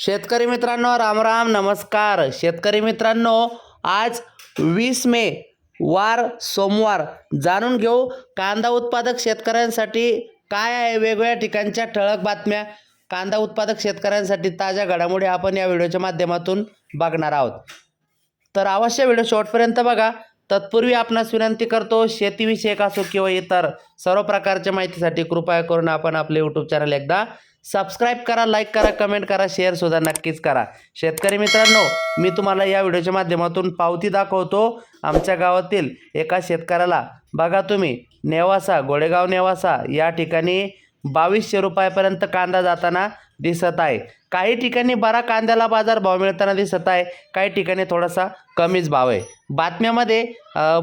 शेतकरी मित्रांनो रामराम नमस्कार. शेतकरी मित्रांनो आज वीस मे वार सोमवार. जाणून घेऊ कांदा उत्पादक शेतकऱ्यांसाठी काय आहे वेगवेगळ्या ठिकाणच्या ठळक बातम्या. कांदा उत्पादक शेतकऱ्यांसाठी ताज्या घडामोडी आपण या व्हिडिओच्या माध्यमातून बघणार आहोत. तर अवश्य व्हिडिओ शेवटपर्यंत बघा. तत्पूर्वी आपणास विनंती करतो शेतीविषयक असो किंवा इतर सर्व प्रकारच्या माहितीसाठी कृपया करून आपण आपले यूट्यूब चॅनल एकदा सबस्क्राईब करा लाईक करा कमेंट करा शेअरसुद्धा नक्कीच करा. शेतकरी मित्रांनो मी तुम्हाला या व्हिडिओच्या माध्यमातून पावती दाखवतो. आमच्या गावातील एका शेतकऱ्याला बघा तुम्ही नेवासा गोडेगाव नेवासा या ठिकाणी बावीसशे रुपयापर्यंत कांदा जाताना दिसत आहे. काही ठिकाणी बरा कांद्याला बाजार भाव मिळताना दिसत आहे काही ठिकाणी थोडासा कमीच भाव आहे. बातम्यामध्ये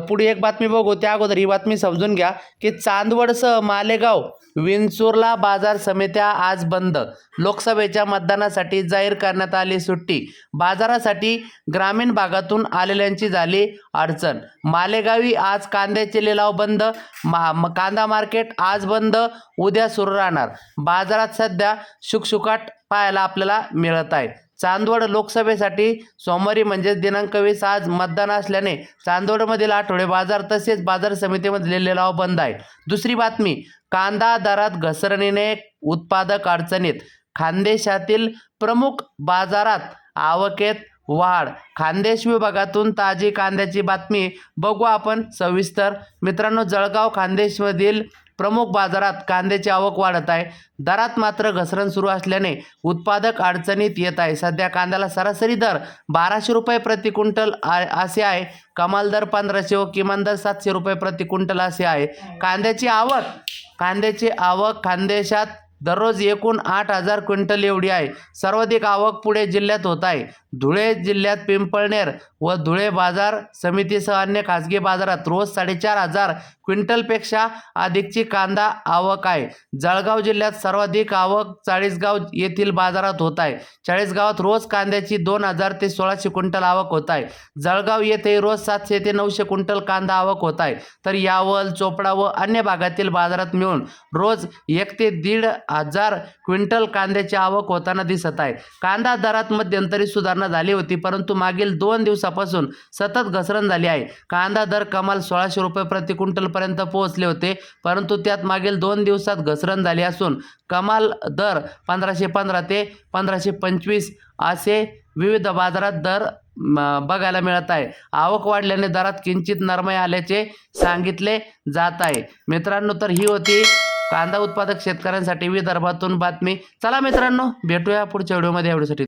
पुढे एक बातमी बघू त्या अगोदर ही बातमी समजून घ्या की चांदवडसह मालेगाव विंचूरला बाजार समित्या आज बंद. लोकसभेच्या मतदानासाठी जाहीर करण्यात आली सुट्टी. बाजारासाठी ग्रामीण भागातून आलेल्यांची झाली अडचण. मालेगावी आज कांद्याचे लिलाव बंद. मा म- कांदा मार्केट आज बंद. उद्या सुरू राहणार. बाजारात सध्या शुकशुकाट पाहायला आपल्याला मिळत आहे. चांदवड लोकसभेसाठी सोमवारी म्हणजेच दिनांक वीस आज मतदान असल्याने चांदवडमधील आठवडे बाजार तसेच बाजार समितीमधले लिलाव बंद आहे. दुसरी बातमी कांदा दरात घसरणीने उत्पादक अडचणीत. खानदेशातील प्रमुख बाजारात आवकेत वाढ. खानदेश विभागातून ताजी कांद्याची बातमी बघू आपण सविस्तर. मित्रांनो जळगाव खानदेशमधील प्रमुख बाजारात कांद्याची आवक वाढत आहे. दरात मात्र घसरण सुरू असल्याने उत्पादक अडचणीत येत आहे. सध्या कांद्याला सरासरी दर बाराशे रुपये प्रति क्विंटल आ- असे आहे. कमाल दर पंधराशे व किमान दर सातशे रुपये प्रति क्विंटल असे आहे. कांद्याची आवक कांद्याची आवक खानदेशात दररोज एकूण आठ हजार क्विंटल एवढी आहे. सर्वाधिक आवक पुणे जिल्ह्यात होत आहे. धुळे जिल्ह्यात पिंपळनेर व धुळे बाजार समितीसह अन्य खाजगी बाजारात रोज साडेचार हजार क्विंटलपेक्षा अधिकची कांदा आवक आहे. जळगाव जिल्ह्यात सर्वाधिक आवक चाळीसगाव येथील बाजारात होत आहे. चाळीसगावात रोज कांद्याची दोन हजार ते सोळाशे क्विंटल आवक होत आहे. जळगाव येथे रोज सातशे ते नऊशे क्विंटल कांदा आवक होत आहे. तर यावल चोपडा व अन्य भागातील बाजारात मिळून रोज एक ते दीड हजार क्विंटल कांद्याची आवक होताना दिसत आहे. कांदा दरात मध्यंतरी सुधारणा झाली होती परंतु मागील दोन दिवसापासून सतत घसरण झाली आहे. कांदा दर कमाल सोळाशे रुपये प्रति क्विंटलपर्यंत पोहोचले होते परंतु त्यात मागील दोन दिवसात घसरण झाली असून कमाल दर पंधराशे पंधरा ते पंधराशे पंचवीस असे विविध बाजारात दर म, बघायला मिळत आहे. आवक वाढल्याने दरात किंचित नरमाई आल्याचे सांगितले जात आहे. मित्रांनो तर ही होती कांदा उत्पादक शेतकऱ्यांसाठी विदर्भातून बातमी. चला मित्रांनो भेटूया पुढच्या व्हिडिओमध्ये. एवढ्यासाठी